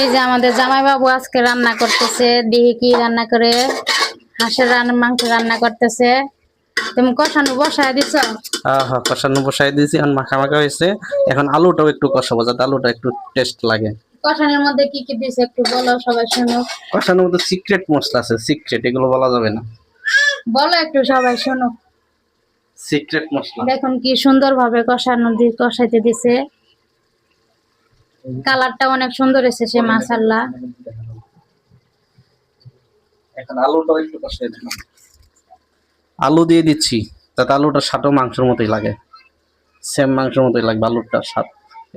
এই যে আমাদের জামাই বাবু আজকে রান্না করতেছে দেখি কি রান্না করে হাঁসের রান্না মাংস রান্না করতেছে। তুমি কষানো বসায় দিছ? হ্যাঁ কষানো বসাই দিয়েছি এখন মাখা মাখা হয়েছে। এখন আলুটাও একটু কষাবো যাতে আলুটা একটু টেস্ট লাগে। কষানোর মধ্যে কি কি দিছে একটু বলো সবাই শুনুক কষানোর মধ্যে সিক্রেট মশলা আছে সিক্রেট এগুলো বলা যাবে না। বলো একটু সবাই শুনুক সিক্রেট মশলা। দেখুন কি সুন্দর ভাবে কষানো দি কষাইতে দিছে। কালারটা অনেক সুন্দর এসেছে মাসাল্লাহ আলু দিয়ে দিচ্ছি যাতে আলুটা স্বাদও মাংসের মতোই লাগে। সেম মাংসের মতোই লাগবে আলুটার স্বাদ।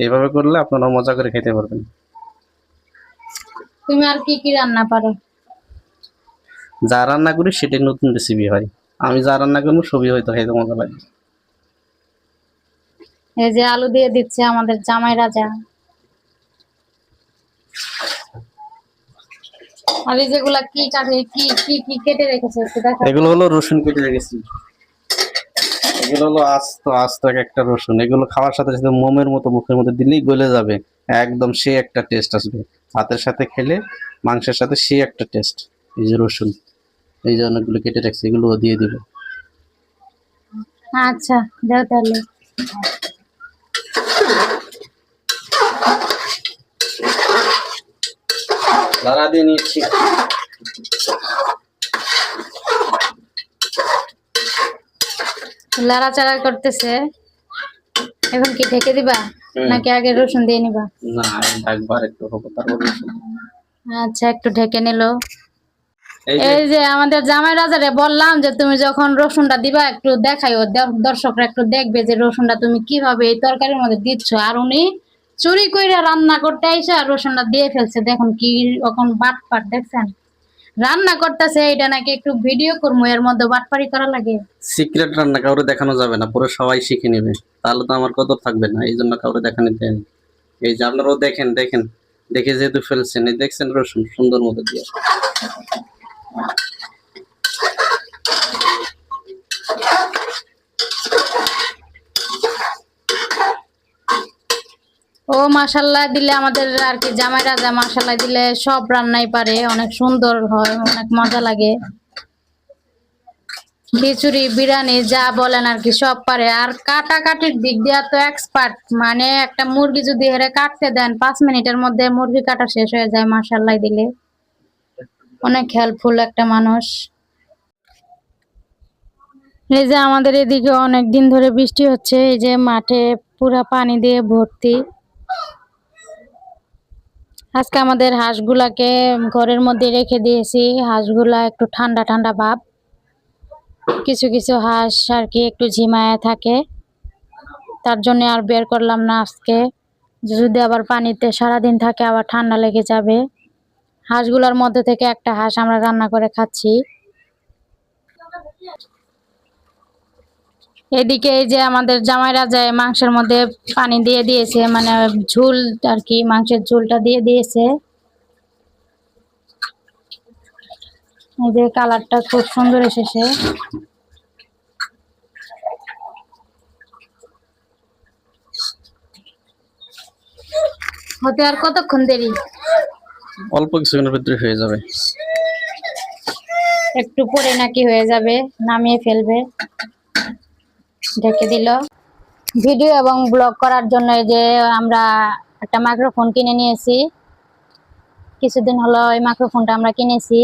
এইভাবে করলে আপনারা মজা করে খেতে পারবেন। তুমি আর কি কি রান্না পারো? যা রান্না করি সেটাই নতুন রেসিপি হয়। আমি যা রান্না করব সবই হয়তো খাইতে মজা লাগে। এই যে আলু দিয়ে দিচ্ছে আমাদের জামাই রাজা। আর এই যেগুলা কি কাটে কি কি কি কেটে রেখেছে একটু দেখো এগুলো হলো রসুন কেটে রেখেছি। এগুলো হলো আস্ত আস্ত এক একটা রসুন। এগুলো খাওয়ার সাথে সাথে মোমের মতো মুখের মধ্যে দিলেই গলে যাবে। একদম সে একটা টেস্ট আসবে। ভাতের সাথে খেলে মাংসের সাথে সে একটা টেস্ট এই যে রসুন এই যে অনেকগুলো কেটে রাখছি এগুলো দিয়ে দিব। আচ্ছা দাও তাহলে। লাড়া দিয়ে নিচ্ছি। লাড়াচাড়া করতেছে। এখন কি ঢেকে দিবা? নাকি আগে রসুন দিয়ে নিবা? না আর একটু হব তারপর আচ্ছা একটু ঢেকে নিলো। এই যে আমাদের জামাই রাজারে বললাম যে তুমি যখন রসুনটা দিবা একটু দেখাইও। দর্শকরা একটু দেখবে যে রসুনটা তুমি কীভাবে এই তরকারির মধ্যে দিচ্ছ। আর উনি চুরি কইরা রান্না করতে আইসা রসুনটা দিয়ে ফেলছে। দেখুন কি রকম বাটপাট, দেখছেন? রান্না করতেছে এটা নাকি একটু ভিডিও করব এর মধ্যে বাটপারি করা লাগে? সিক্রেট রান্না কাউরে দেখানো যাবে না, পুরো সবাই শিখে নেবে। তাহলে তো আমার কদর থাকবে না এই জন্য কাউরে দেখানো দেয় এই যে আপনারাও দেখেন দেখেন, দেখে যেহেতু ফেলছেন, এই দেখছেন রসুন, সুন্দর মতো দিয়ে। ও মাসাল্লাহ দিলে আমাদের আর কি জামাই রাজা মাসাল্লাহ দিলে সব রান্নাই পারে, অনেক সুন্দর হয়, অনেক মজা লাগে। খিচুড়ি, বিরিয়ানি, যা বলেন আর কি সব পারে। আর কাটাকাটির দিক দিয়া তো এক্সপার্ট মানে একটা মুরগি যদি হেরে কাটতে দেন, পাঁচ মিনিটের মধ্যে মুরগি কাটা শেষ হয়ে যায় মাসাল্লাহ দিলে। অনেক হেল্পফুল একটা মানুষ। এই যে আমাদের এদিকে অনেক দিন ধরে বৃষ্টি হচ্ছে, এই যে মাঠে পুরা পানি দিয়ে ভর্তি। আজকে আমাদের হাঁসগুলাকে ঘরের মধ্যে রেখে দিয়েছি। হাঁসগুলা একটু ঠান্ডা ঠান্ডা ভাব। কিছু কিছু হাঁস আর কি একটু ঝিমায় থাকে। তার জন্য আর বের করলাম না আজকে। যদি আবার পানিতে সারাদিন থাকে, আবার ঠান্ডা লেগে যাবে। হাঁসগুলোর মধ্যে থেকে একটা হাঁস আমরা রান্না করে খাচ্ছি। এদিকে এই যে আমাদের জামাই রাজা মাংসের মধ্যে পানি দিয়ে দিয়েছে মানে ঝুল আর কি মাংসের ঝুলটা দিয়ে দিয়েছে। এই যে কালারটা খুব সুন্দর এসেছে। হতে আর কতক্ষণ দেরি? অল্প কিছুক্ষণের ভিতরে হয়ে যাবে। একটু পরে নাকি হয়ে যাবে নামিয়ে ফেলবে। ঢেকে দিল। ভিডিও এবং ব্লগ করার জন্য যে আমরা একটা মাইক্রোফোন কিনে নিয়েছি। কিছুদিন হলো এই মাইক্রোফোনটা আমরা কিনেছি।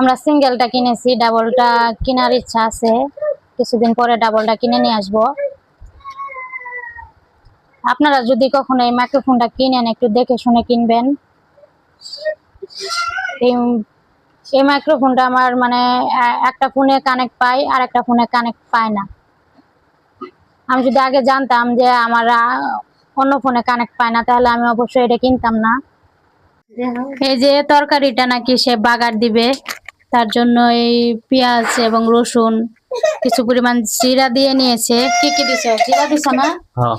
আমরা সিঙ্গেলটা কিনেছি ডাবলটা কেনার ইচ্ছা আছে। কিছুদিন পরে ডাবলটা কিনে নিয়ে আসব। আপনারা যদি কখনো এই মাইক্রোফোনটা কিনেন, একটু দেখে শুনে কিনবেন। এই এই মাইক্রোফোনটা আমার মানে একটা ফোনে কানেক্ট পাই আর একটা ফোনে কানেক্ট পায় না। আমি যদি আগে জানতাম যে আমার অন্য ফোনে কানেক্ট পায় না, তাহলে আমি অবশ্যই এটা কিনতাম না। এই যে তরকারিটা নাকি সে বাগার দিবে, তার জন্য এই পেঁয়াজ এবং রসুন, কিছু পরিমাণ জিরা দিয়ে নিয়েছে। কি কি দিছে? জিরা দিছে না? হ্যাঁ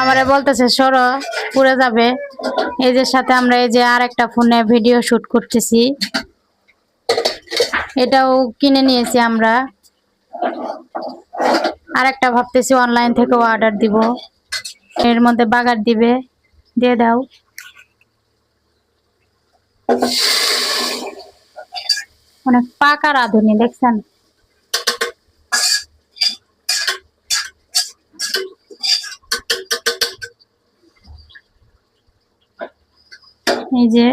আমার বলতেছে, সরো, পুড়ে যাবে। এই যে সাথে আমরা এই যে আর একটা ফোনে ভিডিও শুট করতেছি। এটাও কিনে নিয়েছি আমরা। আর একটা ভাবতেছি, অনলাইন থেকে অর্ডার দিব। এর মধ্যে বাগার দিবে। দিয়ে দাও। অনেক পাকা রাঁধুনি, দেখছেন? এই যে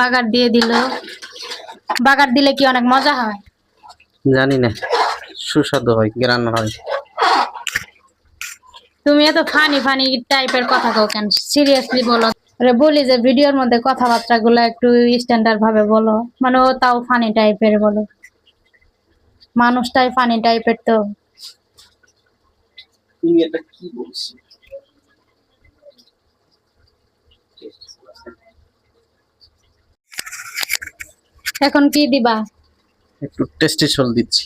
বাগার দিয়ে দিল। বাগার দিলে কি অনেক মজা হয়? জানি না সুস্বাদু হয় গ্রান হয়। তুমি এত ফানি ফানি টাইপের কথা কও কেন? সিরিয়াসলি বলো। আরে বলি যে ভিডিওর মধ্যে কথাবার্তা গুলো একটু স্ট্যান্ডার্ড ভাবে বলো। মানে ও তাও ফানি টাইপের বলো। মানুষটাই ফানি টাইপের তো। তুমি এটা কি বলছো? এখন কি দিবা? একটু টেস্টি ঝোল দিচ্ছি।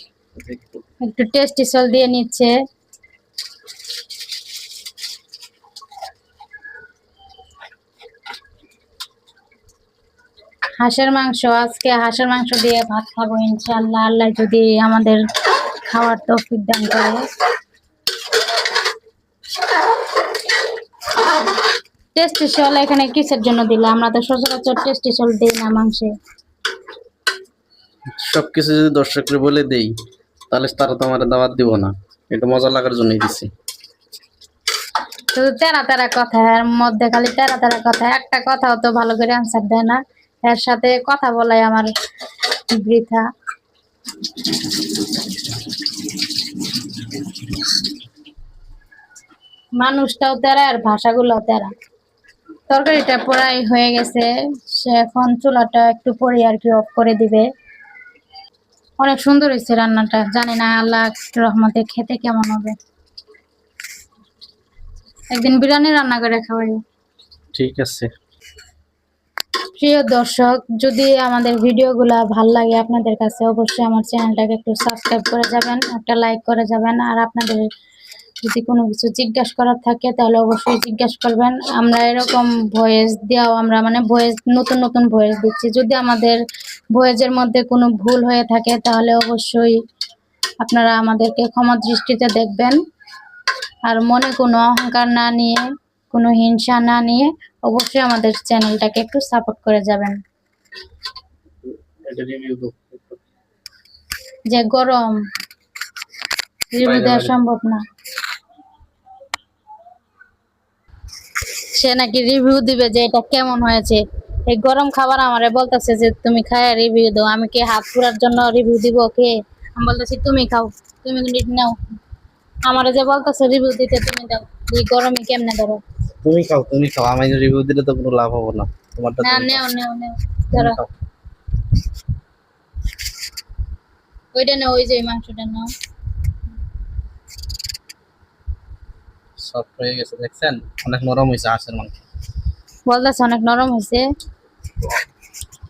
একটু টেস্টি সল দিয়ে নিচ্ছে। হাঁসের মাংস আজকে হাঁসের মাংস দিয়ে ভাত খাব ইনশাল্লাহ আল্লাহ যদি আমাদের খাওয়ার তৌফিক দান করে। টেস্টি সল এখানে কিসের জন্য দিলে? আমরা তো সচরাচর টেস্টি সল দিই না মাংসে। সবকিছু যদি দর্শককে বলে দেই, তাহলে তারা তো আমার দাওয়াত দিব না। এটা মজা লাগার জন্যই দিছি। শুধু তেরা তেরা কথা, এর মধ্যে খালি তেরা তেরা কথা। একটা কথাও তো ভালো করে আনসার দেয় না। এর সাথে কথা বলাই আমার বৃথা। মানুষটাও তেরা, আর ভাষাগুলো তেরা। তরকারিটা প্রায় হয়ে গেছে। সে এখন চুলাটা একটু পরে আর কি অফ করে দিবে। অনেক সুন্দর হয়েছে রান্নাটা। জানি না আল্লাহ রহমতে খেতে কেমন হবে। একদিন বিরিয়ানি রান্না করে খাওয়াই। ঠিক আছে। প্রিয় দর্শক যদি আমাদের ভিডিওগুলো ভালো লাগে আপনাদের কাছে অবশ্যই আমার চ্যানেলটাকে একটু সাবস্ক্রাইব করে যাবেন একটা লাইক করে যাবেন আর আপনাদের যদি কোনো কিছু জিজ্ঞাসা করার থাকে তাহলে অবশ্যই জিজ্ঞাসা করবেন। আমরা এরকম ভয়েস দেওয়াও আমরা মানে ভয়েস নতুন নতুন ভয়েস দিচ্ছি। যদি আমাদের ভয়েসের মধ্যে কোনো ভুল হয়ে থাকে তাহলে অবশ্যই আপনারা আমাদেরকে ক্ষমা দৃষ্টিতে দেখবেন। আর মনে কোনো অহংকার না নিয়ে কোনো হিংসা না নিয়ে অবশ্যই আমাদের চ্যানেলটাকে একটু সাপোর্ট করে যাবেন। যে গরম রিভিউ দেওয়া সম্ভব না। সে নাকি রিভিউ দিবে যে এটা কেমন হয়েছে। এই গরম খাবার আমারে বলতেছে যে তুমি খায় রিভিউ দাও। আমি কি হাত পুরার জন্য রিভিউ দিব কে আমি বলতেছি তুমি খাও। তুমি নাও। আমারে যে বলতেছে রিভিউ দিতে তুমি দাও। এই গরমে কেমনে ধরো? তুমি খাও তুমি খাও। আমি রিভিউ দিলে তো কোনো লাভ হবে না। তোমারটা না নেও। নেও নেও। ধরো। ওইটা নেও ওই যে মাংসটা নাও। সফট হয়ে গেছে দেখছেন? অনেক নরম হয়েছে হাঁসের মাংস। বলতেছে অনেক নরম হয়েছে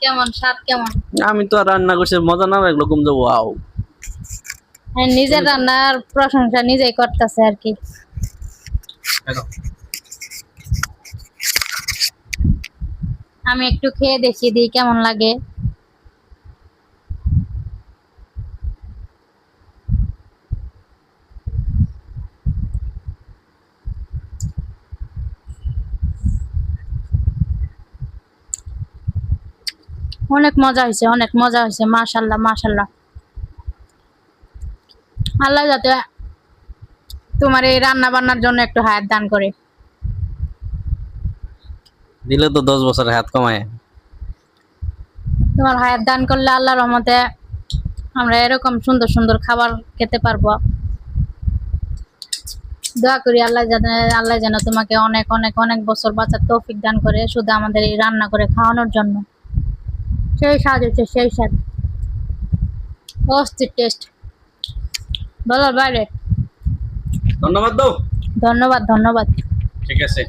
কেমন স্বাদ কেমন? আমি তো আর রান্না করছি মজা না লাগল কম যে ওয়াও। হ্যাঁ, নিজের রান্নার প্রশংসা নিজেই করতেছে আর কি। আমি একটু খেয়ে দেখিয়ে দিই কেমন লাগে। অনেক মজা হয়েছে অনেক মজা হয়েছে মাশাল্লাহ মাশাল্লাহ। আল্লাহ যাতে তোমার এই রান্না বান্নার জন্য একটু হায়াত দান করে। দিলে তো দশ বছরের হাত কমায়। তোমার হায়াত দান করলে আল্লাহর রহমতে আমরা এরকম সুন্দর সুন্দর খাবার খেতে পারব। দোয়া করি আল্লাহ যেন আল্লাহ যেন তোমাকে অনেক অনেক অনেক বছর বাঁচার তৌফিক দান করে শুধু আমাদের এই রান্না করে খাওয়ানোর জন্য। সেই স্বাদ হচ্ছে সেই স্বাদ। অস্থির টেস্ট বলো বাইরে। ধন্যবাদ দাও। ধন্যবাদ ধন্যবাদ। ঠিক আছে।